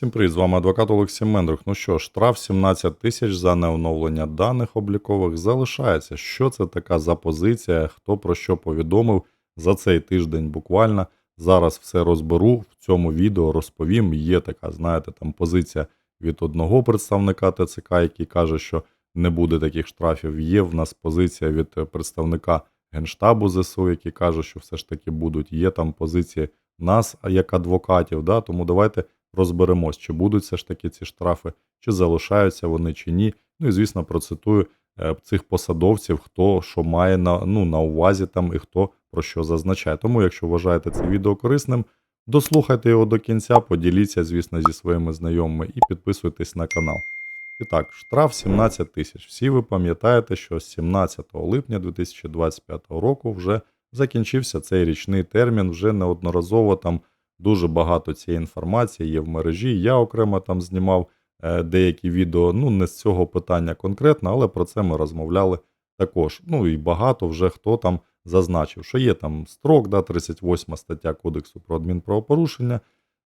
Всім привіт, з вами адвокат Олексій Мендрух. Ну що, штраф 17 тисяч за неоновлення даних облікових залишається. Що це така за позиція? Хто про що повідомив за цей тиждень буквально. Зараз все розберу в цьому відео, розповім. Є така, знаєте, там позиція від одного представника ТЦК, який каже, що не буде таких штрафів. Є в нас позиція від представника Генштабу ЗСУ, який каже, що все ж таки будуть. Є там позиції нас, як адвокатів. Да? Тому давайте розберемось, чи будуть все ж таки ці штрафи, чи залишаються вони, чи ні. Ну і звісно, процитую е, цих посадовців, хто що має на, ну, на увазі там і хто про що зазначає. Тому, якщо вважаєте це відео корисним, дослухайте його до кінця, поділіться, звісно, зі своїми знайомими і підписуйтесь на канал. І так, штраф 17 тисяч. Всі ви пам'ятаєте, що з 17 липня 2025 року вже закінчився цей річний термін. Вже неодноразово там дуже багато цієї інформації є в мережі. Я окремо там знімав е, деякі відео, ну не з цього питання конкретно, але про це ми розмовляли також. Ну і багато вже хто там зазначив, що є там строк, да, 38 стаття Кодексу про адмінправопорушення.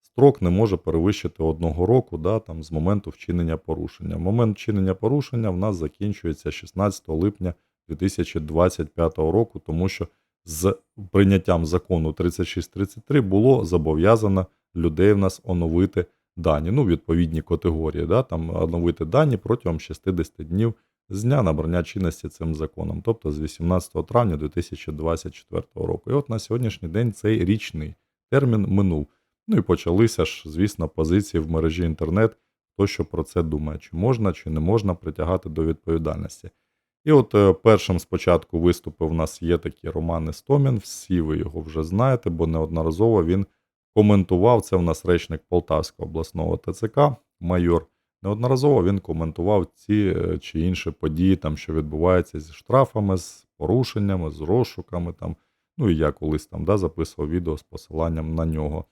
Строк не може перевищити одного року да, там, з моменту вчинення порушення. Момент вчинення порушення в нас закінчується 16 липня 2025 року, тому що з прийняттям закону 3633 було зобов'язано людей в нас оновити дані, ну, відповідні категорії, да, там оновити дані протягом 60 днів з дня набрання чинності цим законом, тобто з 18 травня 2024 року. І от на сьогоднішній день цей річний термін минув. Ну і почалися ж, звісно, позиції в мережі інтернет, хто що про це думає, чи можна, чи не можна притягати до відповідальності. І от е, першим спочатку виступив у нас є такий Роман Істомін, всі ви його вже знаєте, бо неодноразово він коментував це. У нас речник Полтавського обласного ТЦК, майор. Неодноразово він коментував ці е, чи інші події, там, що відбуваються зі штрафами, з порушеннями, з розшуками. Там. Ну і я колись там да, записував відео з посиланням на нього.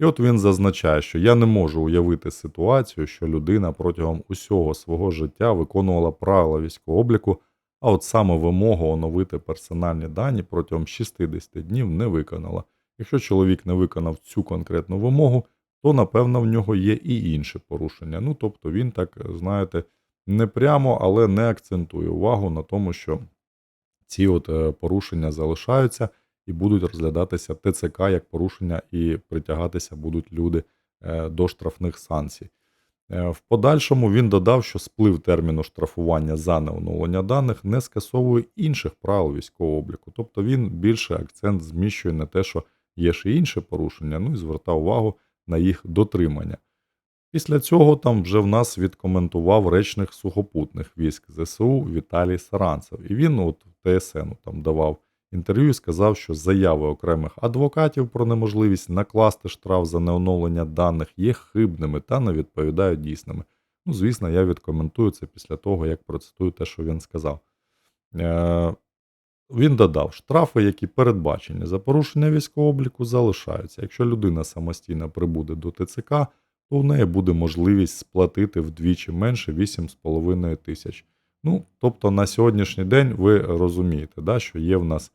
І от він зазначає, що я не можу уявити ситуацію, що людина протягом усього свого життя виконувала правила військового обліку, а от саме вимогу оновити персональні дані протягом 60 днів не виконала. Якщо чоловік не виконав цю конкретну вимогу, то напевно в нього є і інші порушення. Ну тобто він так, знаєте, не прямо, але не акцентує увагу на тому, що ці от е, порушення залишаються і будуть розглядатися ТЦК як порушення, і притягатися будуть люди е, до штрафних санкцій. Е, В подальшому він додав, що сплив терміну штрафування за неоновлення даних не скасовує інших правил військового обліку. Тобто він більше акцент зміщує на те, що є ще інші порушення, ну і звертав увагу на їх дотримання. Після цього там вже в нас відкоментував речник сухопутних військ ЗСУ Віталій Саранцев. І він от ТСН там давав інтерв'ю і сказав, що заяви окремих адвокатів про неможливість накласти штраф за неоновлення даних є хибними та не відповідають дійсними. Ну, звісно, я відкоментую це після того, як процитую те, що він сказав. Е, він додав, штрафи, які передбачені за порушення військового обліку, залишаються. Якщо людина самостійно прибуде до ТЦК, то в неї буде можливість сплатити вдвічі менше 8,5 тисяч. Ну, тобто на сьогоднішній день ви розумієте, да, що є в нас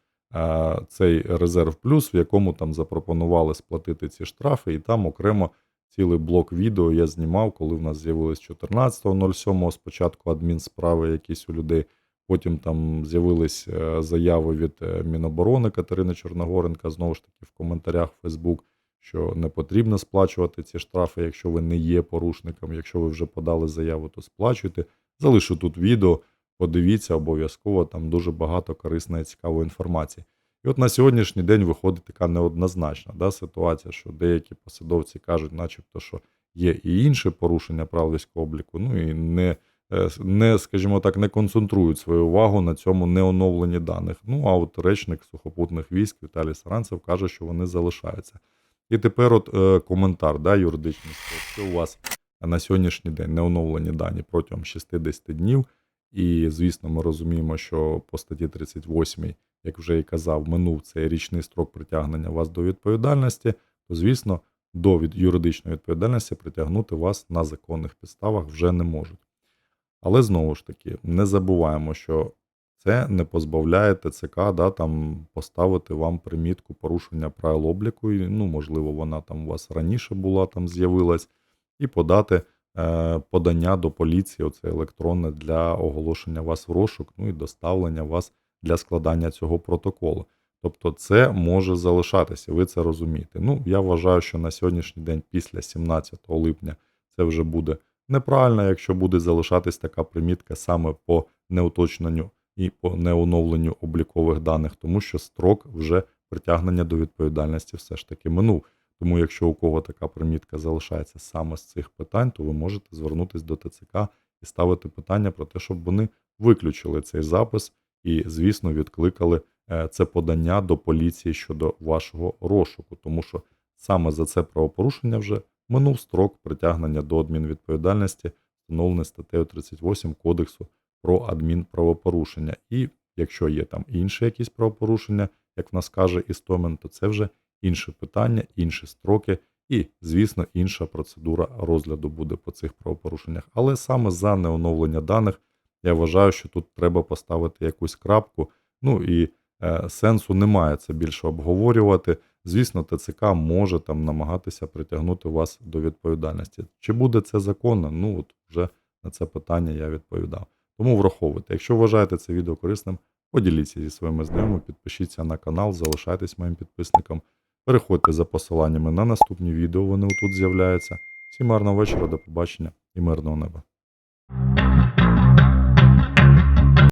цей резерв плюс, в якому там запропонували сплатити ці штрафи, і там окремо цілий блок відео я знімав, коли в нас з'явилось 14.07 спочатку адмінсправи якісь у людей. Потім там з'явились е, заяви від е, Міноборони Катерини Чорногоренка, знову ж таки, в коментарях в Фейсбук, що не потрібно сплачувати ці штрафи, якщо ви не є порушником. Якщо ви вже подали заяву, то сплачуйте. Залишу тут відео, подивіться обов'язково, там дуже багато корисної цікавої інформації. І от на сьогоднішній день виходить така неоднозначна да, ситуація, що деякі посадовці кажуть, начебто, що є і інші порушення прав військового обліку, ну і не, е, не, скажімо так, не концентрують свою увагу на цьому неоновленні даних. Ну а от речник сухопутних військ Віталій Саранцев каже, що вони залишаються. І тепер от е, коментар да, юридичний, що у вас на сьогоднішній день не оновлені дані протягом 60 днів. І, звісно, ми розуміємо, що по статті 38, як вже і казав, минув цей річний строк притягнення вас до відповідальності, то, звісно, до від юридичної відповідальності притягнути вас на законних підставах вже не можуть. Але знову ж таки, не забуваємо, що це не позбавляє ТЦК да, там, поставити вам примітку порушення правил обліку. І, ну, можливо, вона там у вас раніше була, там з'явилась і подати подання до поліції, оце електронне для оголошення вас в розшук, ну і доставлення вас для складання цього протоколу. Тобто це може залишатися, ви це розумієте. Ну, я вважаю, що на сьогоднішній день, після 17 липня, це вже буде неправильно, якщо буде залишатись така примітка саме по неуточненню і по неоновленню облікових даних, тому що строк вже притягнення до відповідальності все ж таки минув. Тому, якщо у кого така примітка залишається саме з цих питань, то ви можете звернутися до ТЦК і ставити питання про те, щоб вони виключили цей запис і, звісно, відкликали е, це подання до поліції щодо вашого розшуку, тому що саме за це правопорушення вже минув строк притягнення до адмінвідповідальності, встановлений статтею 38 Кодексу про адмінправопорушення. І якщо є там інші якісь правопорушення, як в нас каже Істомін, то це вже інше питання, інші строки і, звісно, інша процедура розгляду буде по цих правопорушеннях. Але саме за неоновлення даних я вважаю, що тут треба поставити якусь крапку. Ну і е, сенсу немає це більше обговорювати. Звісно, ТЦК може там намагатися притягнути вас до відповідальності. Чи буде це законно? Ну от вже на це питання я відповідав. Тому враховуйте. Якщо вважаєте це відео корисним, поділіться зі своїми знайомими, підпишіться на канал, залишайтесь моїм підписником. Переходьте за посиланнями на наступні відео, вони тут з'являються. Всім гарного вечора, до побачення і мирного неба.